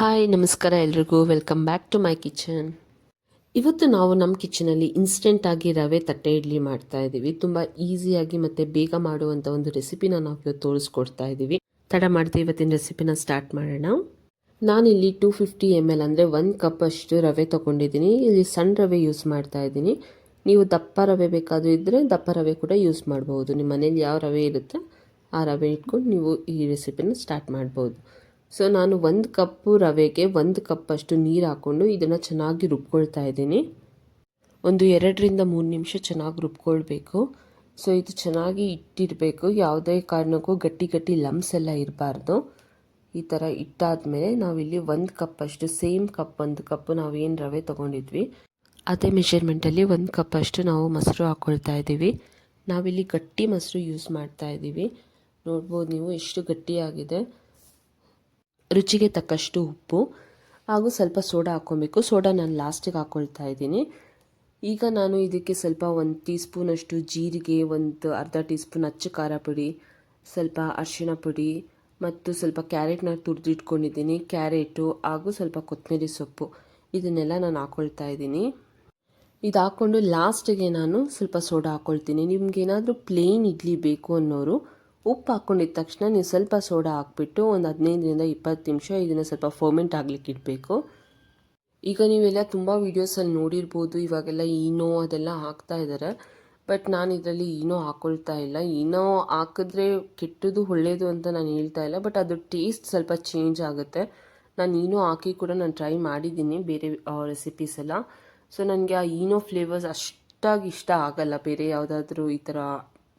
Hi, ನಮಸ್ಕಾರ ಎಲ್ರಿಗೂ. Welcome back to my kitchen ಇವತ್ತು ನಾವು ನಮ್ಮ ಕಿಚನಲ್ಲಿ ಇನ್ಸ್ಟೆಂಟಾಗಿ ರವೆ ತಟ್ಟೆ ಇಡ್ಲಿ ಮಾಡ್ತಾ ಇದ್ದೀವಿ ತುಂಬ ಈಸಿಯಾಗಿ ಮತ್ತು ಬೇಗ ಮಾಡುವಂಥ ಒಂದು ರೆಸಿಪಿನ ನಾವು ಇವತ್ತು ತೋರಿಸ್ಕೊಡ್ತಾ ಇದ್ದೀವಿ ತಡ ಮಾಡ್ತೀವಿ ಇವತ್ತಿನ ರೆಸಿಪಿನ ಸ್ಟಾರ್ಟ್ ಮಾಡೋಣ. ನಾನಿಲ್ಲಿ ಟೂ ಫಿಫ್ಟಿ ಎಂ ಎಲ್ ಅಂದರೆ ಒಂದು ಕಪ್ ಅಷ್ಟು ರವೆ ತೊಗೊಂಡಿದ್ದೀನಿ. ಇಲ್ಲಿ ಸಣ್ಣ ರವೆ ಯೂಸ್ ಮಾಡ್ತಾ ಇದ್ದೀನಿ ನೀವು ದಪ್ಪ ರವೆ ಬೇಕಾದರೂ ಇದ್ದರೆ ದಪ್ಪ ರವೆ ಕೂಡ ಯೂಸ್ ಮಾಡ್ಬೋದು. ನಿಮ್ಮ ಮನೇಲಿ ಯಾವ ರವೆ ಇರುತ್ತೆ ಆ ರವೆ ಇಟ್ಕೊಂಡು ನೀವು ಈ ರೆಸಿಪಿನ ಸ್ಟಾರ್ಟ್ ಮಾಡ್ಬೋದು. ಸೊ ನಾನು ಒಂದು ಕಪ್ಪು ರವೆಗೆ ಒಂದು ಕಪ್ಪಷ್ಟು ನೀರು ಹಾಕ್ಕೊಂಡು ಇದನ್ನು ಚೆನ್ನಾಗಿ ರುಬ್ಕೊಳ್ತಾ ಇದ್ದೀನಿ. ಒಂದು ಎರಡರಿಂದ ಮೂರು ನಿಮಿಷ ಚೆನ್ನಾಗಿ ರುಬ್ಕೊಳ್ಬೇಕು. ಸೊ ಇದು ಚೆನ್ನಾಗಿ ಇಟ್ಟಿರಬೇಕು. ಯಾವುದೇ ಕಾರಣಕ್ಕೂ ಗಟ್ಟಿ ಗಟ್ಟಿ ಲಮ್ಸ್ ಎಲ್ಲ ಇರಬಾರ್ದು. ಈ ಥರ ಇಟ್ಟಾದಮೇಲೆ ನಾವಿಲ್ಲಿ ಒಂದು ಕಪ್ಪಷ್ಟು, ಸೇಮ್ ಕಪ್, ಒಂದು ಕಪ್ಪು ನಾವೇನು ರವೆ ತೊಗೊಂಡಿದ್ವಿ, ಅದೇ ಮೆಷರ್ಮೆಂಟಲ್ಲಿ ಒಂದು ಕಪ್ಪಷ್ಟು ನಾವು ಮೊಸರು ಹಾಕ್ಕೊಳ್ತಾ ಇದ್ದೀವಿ. ನಾವಿಲ್ಲಿ ಗಟ್ಟಿ ಮೊಸರು ಯೂಸ್ ಮಾಡ್ತಾ ಇದ್ದೀವಿ. ನೋಡ್ಬೋದು ನೀವು ಎಷ್ಟು ಗಟ್ಟಿಯಾಗಿದೆ. ರುಚಿಗೆ ತಕ್ಕಷ್ಟು ಉಪ್ಪು ಹಾಗೂ ಸ್ವಲ್ಪ ಸೋಡಾ ಹಾಕ್ಕೊಬೇಕು. ಸೋಡಾ ನಾನು ಲಾಸ್ಟಿಗೆ ಹಾಕ್ಕೊಳ್ತಾ ಇದ್ದೀನಿ. ಈಗ ನಾನು ಇದಕ್ಕೆ ಸ್ವಲ್ಪ ಒಂದು ಟೀ ಸ್ಪೂನಷ್ಟು ಜೀರಿಗೆ, ಒಂದು ಅರ್ಧ ಟೀ ಸ್ಪೂನ್ ಅಚ್ಚ ಖಾರ ಪುಡಿ, ಸ್ವಲ್ಪ ಅರಿಶಿಣ ಪುಡಿ ಮತ್ತು ಸ್ವಲ್ಪ ಕ್ಯಾರೆಟ್ನ ತುರಿದಿಟ್ಕೊಂಡಿದ್ದೀನಿ. ಕ್ಯಾರೆಟು ಹಾಗೂ ಸ್ವಲ್ಪ ಕೊತ್ತಂಬರಿ ಸೊಪ್ಪು ಇದನ್ನೆಲ್ಲ ನಾನು ಹಾಕ್ಕೊಳ್ತಾ ಇದ್ದೀನಿ. ಇದು ಹಾಕ್ಕೊಂಡು ಲಾಸ್ಟಿಗೆ ನಾನು ಸ್ವಲ್ಪ ಸೋಡಾ ಹಾಕ್ಕೊಳ್ತೀನಿ ನಿಮ್ಗೇನಾದರೂ ಪ್ಲೇನ್ ಇಡ್ಲಿ ಬೇಕು ಅನ್ನೋರು ಉಪ್ಪು ಹಾಕ್ಕೊಂಡಿದ್ದ ತಕ್ಷಣ ನೀವು ಸ್ವಲ್ಪ ಸೋಡಾ ಹಾಕ್ಬಿಟ್ಟು ಒಂದು ಹದಿನೈದರಿಂದ ಇಪ್ಪತ್ತು ನಿಮಿಷ ಇದನ್ನು ಸ್ವಲ್ಪ ಫರ್ಮೆಂಟ್ ಆಗ್ಲಿಕ್ಕೆ ಇಡಬೇಕು. ಈಗ ನೀವೆಲ್ಲ ತುಂಬ ವೀಡಿಯೋಸಲ್ಲಿ ನೋಡಿರ್ಬೋದು, ಇವಾಗೆಲ್ಲ ಈನೋ ಅದೆಲ್ಲ ಹಾಕ್ತಾ ಇದ್ದಾರೆ ಬಟ್ ನಾನು ಇದರಲ್ಲಿ ಈನೋ ಹಾಕ್ಕೊಳ್ತಾ ಇಲ್ಲ. ಈನೋ ಹಾಕಿದ್ರೆ ಕೆಟ್ಟದು ಒಳ್ಳೆಯದು ಅಂತ ನಾನು ಹೇಳ್ತಾ ಇಲ್ಲ. ಬಟ್ ಅದು ಟೇಸ್ಟ್ ಸ್ವಲ್ಪ ಚೇಂಜ್ ಆಗುತ್ತೆ. ನಾನು ಈನೋ ಹಾಕಿ ಕೂಡ ನಾನು ಟ್ರೈ ಮಾಡಿದ್ದೀನಿ ಬೇರೆ ರೆಸಿಪೀಸ್ ಎಲ್ಲ. ಸೊ ನನಗೆ ಆ ಈನೋ ಫ್ಲೇವರ್ಸ್ ಅಷ್ಟಾಗಿ ಇಷ್ಟ ಆಗಲ್ಲ. ಬೇರೆ ಯಾವುದಾದ್ರೂ ಈ ಥರ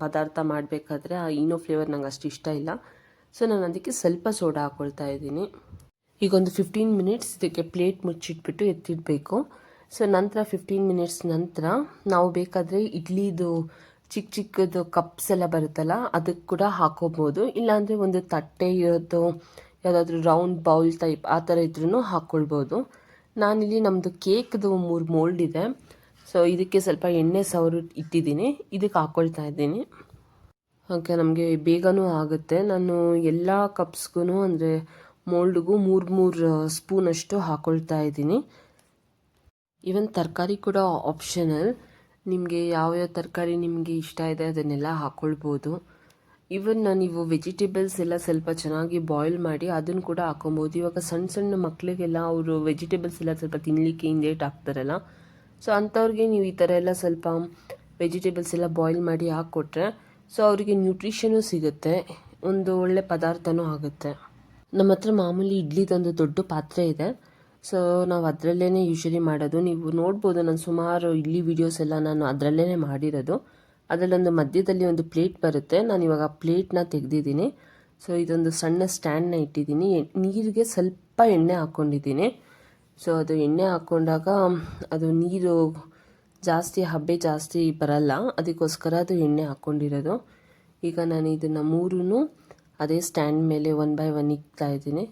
ಪದಾರ್ಥ ಮಾಡಬೇಕಾದ್ರೆ ಆ ಈನೋ ಫ್ಲೇವರ್ ನಂಗೆ ಅಷ್ಟು ಇಷ್ಟ ಇಲ್ಲ. ಸೊ ನಾನು ಅದಕ್ಕೆ ಸ್ವಲ್ಪ ಸೋಡಾ ಹಾಕ್ಕೊಳ್ತಾ ಇದ್ದೀನಿ. ಈಗ ಒಂದು ಫಿಫ್ಟೀನ್ ಮಿನಿಟ್ಸ್ ಇದಕ್ಕೆ ಪ್ಲೇಟ್ ಮುಚ್ಚಿಟ್ಬಿಟ್ಟು ಎತ್ತಿಡಬೇಕು. ಸೊ ನಂತರ ಫಿಫ್ಟೀನ್ ಮಿನಿಟ್ಸ್ ನಂತರ ನಾವು ಬೇಕಾದರೆ ಇಡ್ಲಿದು ಚಿಕ್ಕ ಚಿಕ್ಕದು ಕಪ್ಸ್ ಎಲ್ಲ ಬರುತ್ತಲ್ಲ, ಅದಕ್ಕೆ ಕೂಡ ಹಾಕೋಬೋದು. ಇಲ್ಲಾಂದರೆ ಒಂದು ತಟ್ಟೆ ಇರೋದು ಯಾವುದಾದ್ರೂ ರೌಂಡ್ ಬೌಲ್ ಟೈಪ್ ಆ ಥರ ಇದ್ರೂ ಹಾಕ್ಕೊಳ್ಬೋದು ನಾನಿಲ್ಲಿ ನಮ್ಮದು ಕೇಕ್ದು ಮೂರು ಮೋಲ್ಡ್ ಇದೆ. ಸೊ ಇದಕ್ಕೆ ಸ್ವಲ್ಪ ಎಣ್ಣೆ ಸವರು ಇಟ್ಟಿದ್ದೀನಿ. ಇದಕ್ಕೆ ಹಾಕ್ಕೊಳ್ತಾ ಇದ್ದೀನಿ. ಓಕೆ, ನಮಗೆ ಬೇಗನೂ ಆಗುತ್ತೆ. ನಾನು ಎಲ್ಲ ಕಪ್ಸ್ಗೂ ಅಂದರೆ ಮೋಲ್ಡ್ಗೂ ಮೂರು ಮೂರು ಸ್ಪೂನಷ್ಟು ಹಾಕ್ಕೊಳ್ತಾ ಇದ್ದೀನಿ. ಈವನ್ ತರಕಾರಿ ಕೂಡ ಆಪ್ಷನಲ್ ನಿಮಗೆ ಯಾವ್ಯಾವ ತರಕಾರಿ ನಿಮಗೆ ಇಷ್ಟ ಇದೆ ಅದನ್ನೆಲ್ಲ ಹಾಕ್ಕೊಳ್ಬೋದು ಇವನ್ ನೀವು ವೆಜಿಟೇಬಲ್ಸ್ ಎಲ್ಲ ಸ್ವಲ್ಪ ಚೆನ್ನಾಗಿ ಬಾಯ್ಲ್ ಮಾಡಿ ಅದನ್ನು ಕೂಡ ಹಾಕೊಬೋದು ಇವಾಗ ಸಣ್ಣ ಸಣ್ಣ ಮಕ್ಕಳಿಗೆಲ್ಲ ಅವರು ವೆಜಿಟೇಬಲ್ಸ್ ಎಲ್ಲ ಸ್ವಲ್ಪ ತಿನ್ನಲಿಕ್ಕೆ ಹಿಂದೇಟ್ ಹಾಕ್ತಾರಲ್ಲ ಸೊ ಅಂಥವ್ರಿಗೆ ನೀವು ಈ ಥರ ಎಲ್ಲ ಸ್ವಲ್ಪ ವೆಜಿಟೇಬಲ್ಸ್ ಎಲ್ಲ ಬಾಯ್ಲ್ ಮಾಡಿ ಹಾಕ್ಕೊಟ್ರೆ ಸೊ ಅವರಿಗೆ ನ್ಯೂಟ್ರಿಷನು ಸಿಗುತ್ತೆ, ಒಂದು ಒಳ್ಳೆ ಪದಾರ್ಥನೂ ಆಗುತ್ತೆ. ನಮ್ಮ ಹತ್ರ ಮಾಮೂಲಿ ಇಡ್ಲಿದೊಂದು ದೊಡ್ಡ ಪಾತ್ರೆ ಇದೆ. ಸೊ ನಾವು ಅದರಲ್ಲೇ ಯೂಶಲಿ ಮಾಡೋದು. ನೀವು ನೋಡ್ಬೋದು, ನಾನು ಸುಮಾರು ಇಡ್ಲಿ ವೀಡಿಯೋಸ್ ಎಲ್ಲ ನಾನು ಅದರಲ್ಲೇ ಮಾಡಿರೋದು. ಅದರಲ್ಲೊಂದು ಮಧ್ಯದಲ್ಲಿ ಒಂದು ಪ್ಲೇಟ್ ಬರುತ್ತೆ. ನಾನು ಇವಾಗ ಪ್ಲೇಟ್ನ ತೆಗೆದಿದ್ದೀನಿ. ಸೊ ಇದೊಂದು ಸಣ್ಣ ಸ್ಟ್ಯಾಂಡ್ನ ಇಟ್ಟಿದ್ದೀನಿ. ನೀರಿಗೆ ಸ್ವಲ್ಪ ಎಣ್ಣೆ ಹಾಕ್ಕೊಂಡಿದ್ದೀನಿ ಸೊ ಅದು ಎಣ್ಣೆ ಹಾಕ್ಕೊಂಡಾಗ ಅದು ನೀರು ಜಾಸ್ತಿ, ಹಬ್ಬೆ ಜಾಸ್ತಿ ಬರಲ್ಲ. ಅದಕ್ಕೋಸ್ಕರ ಅದು ಎಣ್ಣೆ ಹಾಕ್ಕೊಂಡಿರೋದು ಈಗ ನಾನು ಇದನ್ನು ಮೂರೂ ಅದೇ ಸ್ಟ್ಯಾಂಡ್ ಮೇಲೆ ಒನ್ ಬೈ ಒನ್ ಇಕ್ತಾ ಇದ್ದೀನಿ.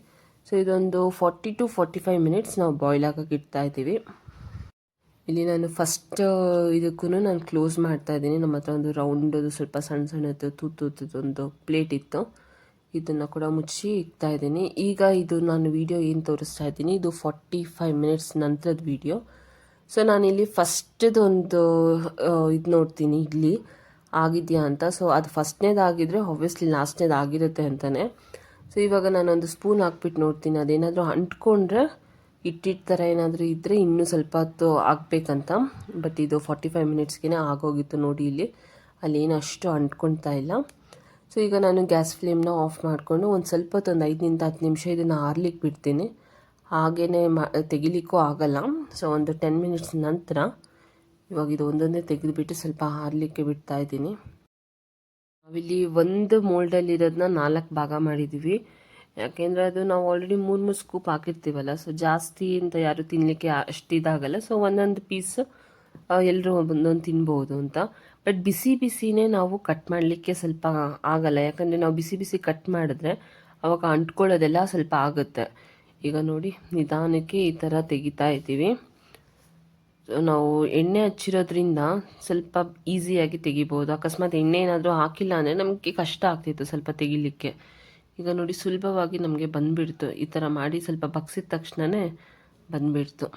ಸೊ ಇದೊಂದು forty to forty five minutes ನಾವು ಬಾಯ್ಲ್ ಆಗೋಕೆ ಇಡ್ತಾ ಇದ್ದೀವಿ. ಇಲ್ಲಿ ನಾನು ಫಸ್ಟ್ ಇದಕ್ಕೂ ನಾನು ಕ್ಲೋಸ್ ಮಾಡ್ತಾ ಇದ್ದೀನಿ. ನಮ್ಮ ಹತ್ರ ಒಂದು ರೌಂಡದು ಸ್ವಲ್ಪ ಸಣ್ಣ ಸಣ್ಣದು ತೂತು ಒಂದು ಪ್ಲೇಟ್ ಇತ್ತು. ಇದನ್ನು ಕೂಡ ಮುಚ್ಚಿ ಇಕ್ತಾ ಇದ್ದೀನಿ. ಈಗ ಇದು ನಾನು ವಿಡಿಯೋ ಏನು ತೋರಿಸ್ತಾ ಇದ್ದೀನಿ, ಇದು ಫಾರ್ಟಿ ಫೈವ್ ಮಿನಿಟ್ಸ್ ನಂತರದ ವಿಡಿಯೋ ಸೊ ನಾನಿಲ್ಲಿ ಫಸ್ಟ್ದೊಂದು ಇದು ನೋಡ್ತೀನಿ ಇಲ್ಲಿ. ಆಗಿದೆಯಾ ಅಂತ. ಸೊ ಅದು ಫಸ್ಟ್ನೇದು ಆಗಿದ್ರೆ ಆಬ್ವಿಯಸ್ಲಿ ಲಾಸ್ಟ್ನೇದು ಆಗಿರುತ್ತೆ ಅಂತಲೇ ಸೊ ಇವಾಗ ನಾನೊಂದು ಸ್ಪೂನ್ ಹಾಕ್ಬಿಟ್ಟು ನೋಡ್ತೀನಿ. ಅದೇನಾದರೂ ಅಂಟ್ಕೊಂಡ್ರೆ ಇಟ್ಟಿಟ್ಟು ಥರ ಏನಾದರೂ ಇದ್ದರೆ ಇನ್ನೂ ಸ್ವಲ್ಪ ಹೊತ್ತು ಆಗಬೇಕಂತ. ಬಟ್ ಇದು ಫಾರ್ಟಿ ಫೈವ್ ಮಿನಿಟ್ಸ್ಗೆ ಆಗೋಗಿತ್ತು ನೋಡಿ ಇಲ್ಲಿ. ಅಲ್ಲೇನು ಅಷ್ಟು ಅಂಟ್ಕೊಳ್ತಾ ಇಲ್ಲ. ಸೊ ಈಗ ನಾನು ಗ್ಯಾಸ್ ಫ್ಲೇಮ್ನ ಆಫ್ ಮಾಡಿಕೊಂಡು ಒಂದು ಸ್ವಲ್ಪ ಹೊತ್ತು ಒಂದು ಐದರಿಂದ ಹತ್ತು ನಿಮಿಷ ಇದನ್ನು ಆರ್ಲಿಕ್ಕೆ ಬಿಡ್ತೀನಿ. ಹಾಗೇ ಮಾ, ತೆಗಿಲಿಕ್ಕೂ ಆಗಲ್ಲ. ಸೊ ಒಂದು ಟೆನ್ ಮಿನಿಟ್ಸ್ ನಂತರ ಇವಾಗ ಇದು ಒಂದೊಂದೇ ತೆಗೆದುಬಿಟ್ಟು ಸ್ವಲ್ಪ ಹಾರಲಿಕ್ಕೆ ಬಿಡ್ತಾ ಇದ್ದೀನಿ. ನಾವಿಲ್ಲಿ ಒಂದು ಮೋಲ್ಡಲ್ಲಿರೋದನ್ನ ನಾಲ್ಕು ಭಾಗ ಮಾಡಿದ್ದೀವಿ ಯಾಕೆಂದರೆ ಅದು ನಾವು ಆಲ್ರೆಡಿ ಮೂರು ಮೂರು ಸ್ಕೂಪ್ ಹಾಕಿರ್ತೀವಲ್ಲ ಸೊ ಜಾಸ್ತಿ ಅಂತ ಯಾರು ತಿನ್ನಲಿಕ್ಕೆ ಅಷ್ಟು ಇದಾಗಲ್ಲ. ಸೊ ಒಂದೊಂದು ಪೀಸ್ ಎಲ್ಲರೂ ಒಂದೊಂದು ತಿನ್ಬೋದು ಅಂತ. ಬಟ್ ಬಿಸಿ ಬಿಸಿನೇ ನಾವು ಕಟ್ ಮಾಡಲಿಕ್ಕೆ ಸ್ವಲ್ಪ ಆಗಲ್ಲ. ಯಾಕಂದರೆ ನಾವು ಬಿಸಿ ಬಿಸಿ ಕಟ್ ಮಾಡಿದ್ರೆ ಅವಾಗ ಅಂಟ್ಕೊಳ್ಳೋದೆಲ್ಲ ಸ್ವಲ್ಪ ಆಗುತ್ತೆ. ಈಗ ನೋಡಿ, ನಿಧಾನಕ್ಕೆ ಈ ಥರ ತೆಗಿತಾ ಇದ್ದೀವಿ. ನಾವು ಎಣ್ಣೆ ಹಚ್ಚಿರೋದ್ರಿಂದ ಸ್ವಲ್ಪ ಈಸಿಯಾಗಿ ತೆಗಿಬೋದು. ಅಕಸ್ಮಾತ್ ಎಣ್ಣೆ ಏನಾದರೂ ಹಾಕಿಲ್ಲ ಅಂದರೆ ನಮಗೆ ಕಷ್ಟ ಆಗ್ತಿತ್ತು ಸ್ವಲ್ಪ ತೆಗಿಲಿಕ್ಕೆ. ಈಗ ನೋಡಿ, ಸುಲಭವಾಗಿ ನಮಗೆ ಬಂದುಬಿಡ್ತು. ಈ ಥರ ಮಾಡಿ ಸ್ವಲ್ಪ ಬಗ್ಸಿದ ತಕ್ಷಣವೇ ಬಂದುಬಿಡ್ತು.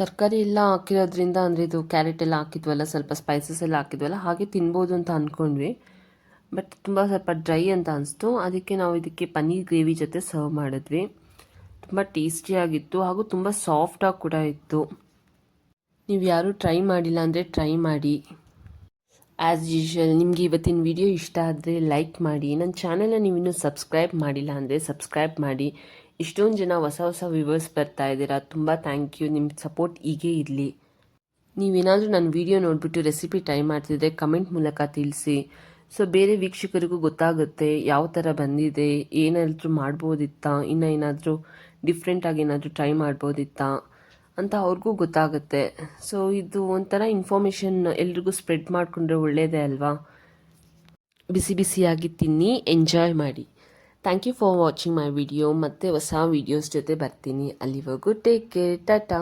ತರಕಾರಿ ಎಲ್ಲ ಹಾಕಿರೋದ್ರಿಂದ ಅಂದರೆ ಇದು ಕ್ಯಾರೆಟ್ ಎಲ್ಲ ಹಾಕಿದ್ವಲ್ಲ, ಸ್ವಲ್ಪ ಸ್ಪೈಸಸ್ ಎಲ್ಲ ಹಾಕಿದ್ವಲ್ಲ, ಹಾಗೆ ತಿನ್ಬೋದು ಅಂತ ಅಂದ್ಕೊಂಡ್ವಿ ಬಟ್ ತುಂಬ ಸ್ವಲ್ಪ ಡ್ರೈ ಅಂತ ಅನಿಸ್ತು. ಅದಕ್ಕೆ ನಾವು ಇದಕ್ಕೆ ಪನ್ನೀರ್ ಗ್ರೇವಿ ಜೊತೆ ಸರ್ವ್ ಮಾಡಿದ್ವಿ. ತುಂಬ ಟೇಸ್ಟಿಯಾಗಿತ್ತು ಹಾಗೂ ತುಂಬ ಸಾಫ್ಟಾಗಿ ಕೂಡ ಇತ್ತು. ನೀವು ಯಾರೂ ಟ್ರೈ ಮಾಡಿಲ್ಲ ಅಂದರೆ ಟ್ರೈ ಮಾಡಿ. ಆ್ಯಸ್ ಯೂಶ್ವಲ್ ನಿಮಗೆ ಇವತ್ತಿನ ವಿಡಿಯೋ ಇಷ್ಟ ಆದರೆ ಲೈಕ್ ಮಾಡಿ. ನನ್ನ ಚಾನೆಲ್ನ ನೀವು ಇನ್ನೂ ಸಬ್ಸ್ಕ್ರೈಬ್ ಮಾಡಿಲ್ಲ ಅಂದರೆ ಸಬ್ಸ್ಕ್ರೈಬ್ ಮಾಡಿ. ಇಷ್ಟೊಂದು ಜನ ಹೊಸ ಹೊಸ ವ್ಯೂವರ್ಸ್ ಬರ್ತಾ ಇದ್ದೀರಾ? ತುಂಬ ಥ್ಯಾಂಕ್ ಯು ನಿಮ್ಮ ಸಪೋರ್ಟ್ ಹೀಗೆ ಇರಲಿ. ನೀವೇನಾದರೂ ನನ್ನ ವಿಡಿಯೋ ನೋಡಿಬಿಟ್ಟು ರೆಸಿಪಿ ಟ್ರೈ ಮಾಡ್ತಿದ್ರೆ ಕಮೆಂಟ್ ಮೂಲಕ ತಿಳಿಸಿ. ಸೊ ಬೇರೆ ವೀಕ್ಷಕರಿಗೂ ಗೊತ್ತಾಗುತ್ತೆ ಯಾವ ಥರ ಬಂದಿದೆ, ಏನಾದರೂ ಮಾಡ್ಬೋದಿತ್ತಾ, ಇನ್ನು ಏನಾದರೂ ಡಿಫ್ರೆಂಟಾಗಿ ಏನಾದರೂ ಟ್ರೈ ಮಾಡ್ಬೋದಿತ್ತಾ ಅಂತ ಅವ್ರಿಗೂ ಗೊತ್ತಾಗುತ್ತೆ. ಸೊ ಇದು ಒಂಥರ ಇನ್ಫಾರ್ಮೇಷನ್ ಎಲ್ರಿಗೂ ಸ್ಪ್ರೆಡ್ ಮಾಡಿಕೊಂಡ್ರೆ ಒಳ್ಳೆಯದೇ ಅಲ್ವಾ? ಬಿಸಿ ಬಿಸಿಯಾಗಿ ತಿನ್ನಿ ಎಂಜಾಯ್ ಮಾಡಿ. Thank you for watching my video ಮತ್ತೆ ಹೊಸ ವೀಡಿಯೋಸ್ ಜೊತೆ ಬರ್ತೀನಿ. ಅಲ್ಲಿವರೆಗೂ ಟೇಕ್ ಕೇರ್ ಟಾಟಾ